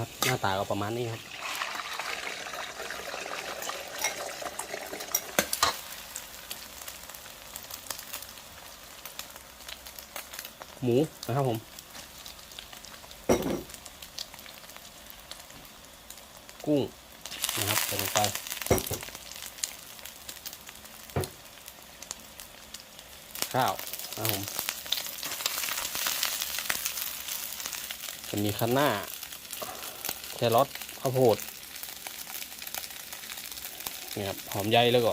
ครับ หน้าตาก็ประมาณนี้ครับ หมูนะครับผม กุ้งนะครับใส่ลงไปข้าวนะครับผมจะมีคะน้า แครอทข้าวโพดนี่ครับหอมใหญ่แล้วก็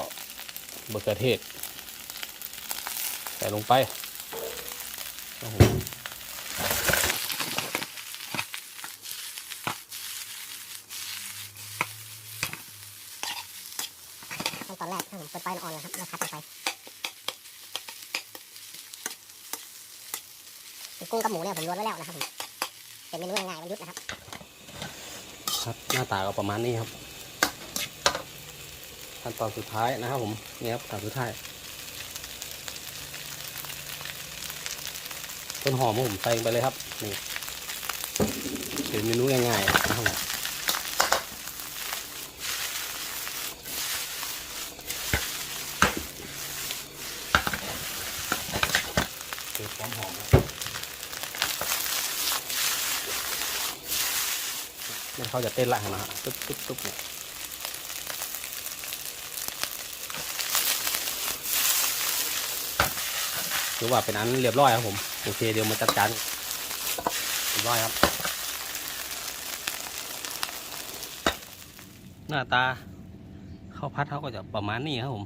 มะเขือเทศ ใส่ลงไปครับผมขั้นตอนแรกถ้าผมเปิดไฟอ่อนนะครับแล้วคัดลงไปกุ้งกับหมูเนี่ยผมลวนไว้แล้วนะครับผมเป็นเมนูง่ายๆวันยุดนะครับ ครับ หน้าตาก็ประมาณนี้ครับ ขั้นตอนสุดท้ายนะครับผมนี่ครับขั้นสุดท้ายต้นหอมผมใส่งไปเลยครับนี่เป็นเมนูง่ายๆนะครับผมเติมความหอมครับ นี่เขาจะเต้นละนะฮะตุ๊บตุ๊บตุ๊บเนี่ยถือว่าเป็นอันเรียบร้อยครับผมโอเคเดี๋ยวมาจัดการเรียบร้อยครับ หน้าตาข้าวพัดเขาก็จะประมาณนี้ครับผม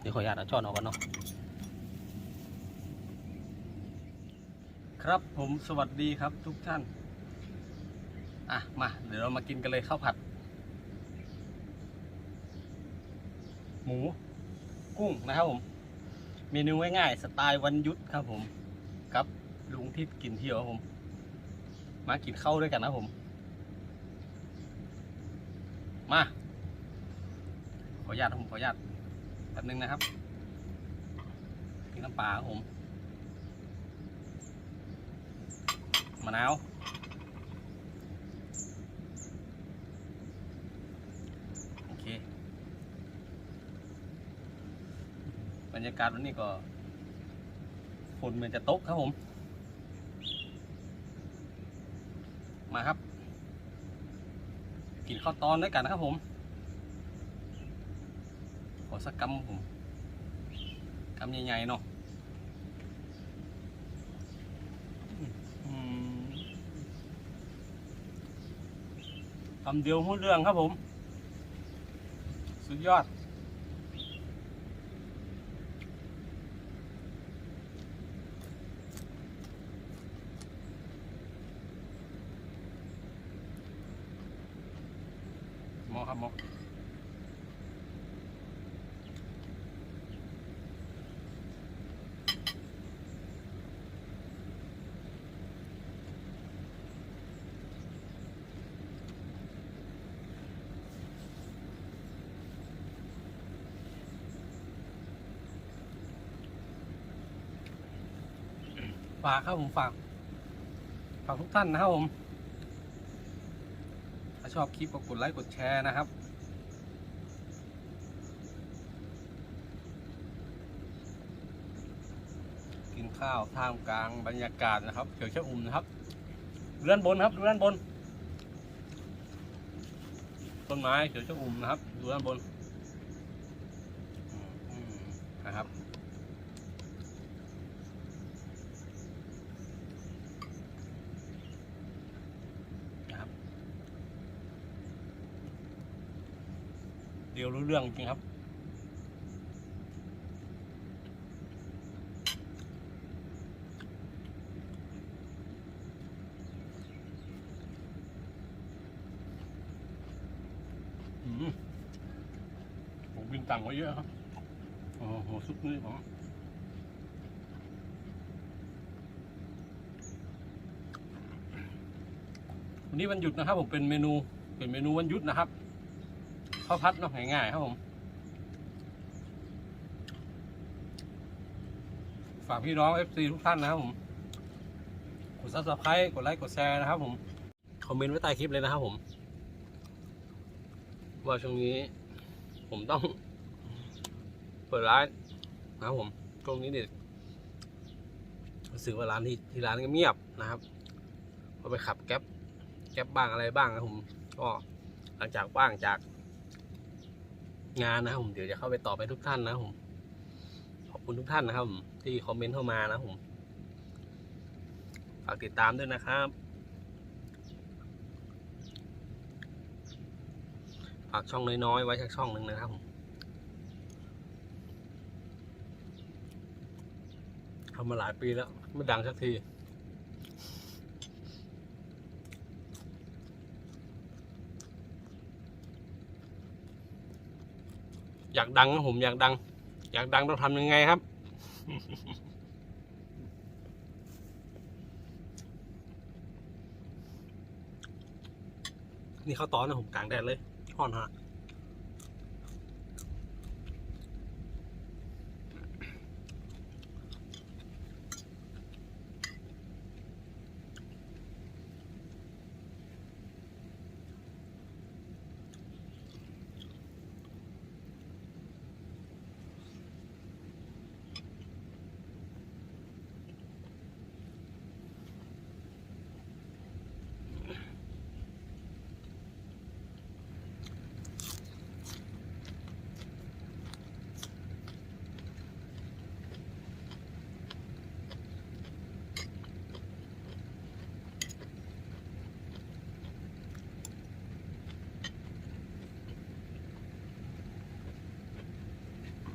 เดี๋ยวขออนุญาตเอาช้อนออกก่อนเนาะครับผมสวัสดีครับทุกท่าน อะมาเดี๋ยวเรามากินกันเลยข้าวผัด หมู กุ้งนะครับผมเมนูง่ายๆสไตล์วันยุดครับผมกับลุงที่กินเที่ยวครับผม มากินข้าวด้วยกันนะผม มา ขออนุญาตผมขออนุญาตแป๊บนึงนะครับกินน้ำปลาครับผมมะนาว โอเค บ รรยากาศวันนี้ก็ฝนเหมือนจะตกครับผม มาครับ กินข้าวตอนด้วยกันนะครับผม ขอสักกำผมกำใหญ่ๆเนาะอืมคำเดียวหุ้นเรื่องครับผม สุดยอด มอครับมอฝากครับผมฝากฝากทุกท่านนะครับผม ชอบคลิปก็กดไลค์กดแชร์นะครับ กินข้าวท่ามกลางบรรยากาศนะครับเขียวชะอุ่มนะครับดูด้านบนครับดูด้านบน ต้นไม้เขียวชะอุ่มนะครับดูด้านบนนะครับ เดี๋ยวรู้เรื่องจริงครับ ผมกินตังไว้เยอะครับ โอ้โหซุปนี่ผมวันนี้วันหยุดนะครับ ผมเป็นเมนู เป็นเมนูวันหยุดนะครับ ข้าวพัดเนาะง่ายๆครับผม ฝากพี่น้อง FC ทุกท่านนะครับผม กดซับสไครต์กดไลค์กดแชร์นะครับผม คอมเมนต์ไว้ใต้คลิปเลยนะครับผม ว่าช่วงนี้ ผมต้อง เปิดร้านนะครับผมช่วงนี้เนี่ยรู้สึกว่าร้านที่ที่ร้านก็เงียบนะครับพอไปขับแก๊ปแก๊ปบ้างอะไรบ้างนะครับผมก็หลังจากว่างจาก งานนะครับผมเดี๋ยวจะเข้าไปตอบไปทุกท่านนะครับผมขอบคุณทุกท่านนะครับผมที่คอมเมนต์เข้ามานะครับผมฝากติดตามด้วยนะครับ ฝากช่องน้อยๆไว้สักช่องหนึ่งนะครับผมทำมาหลายปีแล้ว ไม่ดังสักที อยากดังนะผมอยากดัง อยากดังต้องทำยังไงครับ นี่ข้าวตอนนะผมกลางแดดเลยห่อนฮะ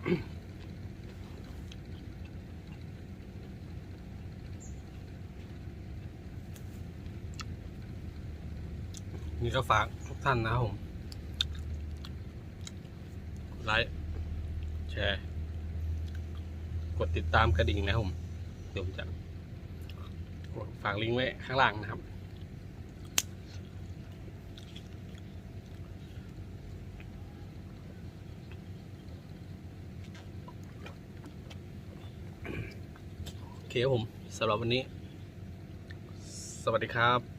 นี่ก็ฝากทุกท่านนะครับผมกดไลค์แชร์กดติดตามกระดิ่งนะครับผมเดี๋ยวผมจะฝากลิงก์ไว้ข้างล่างนะครับ เคผมสำหรับวันนี้ สวัสดีครับ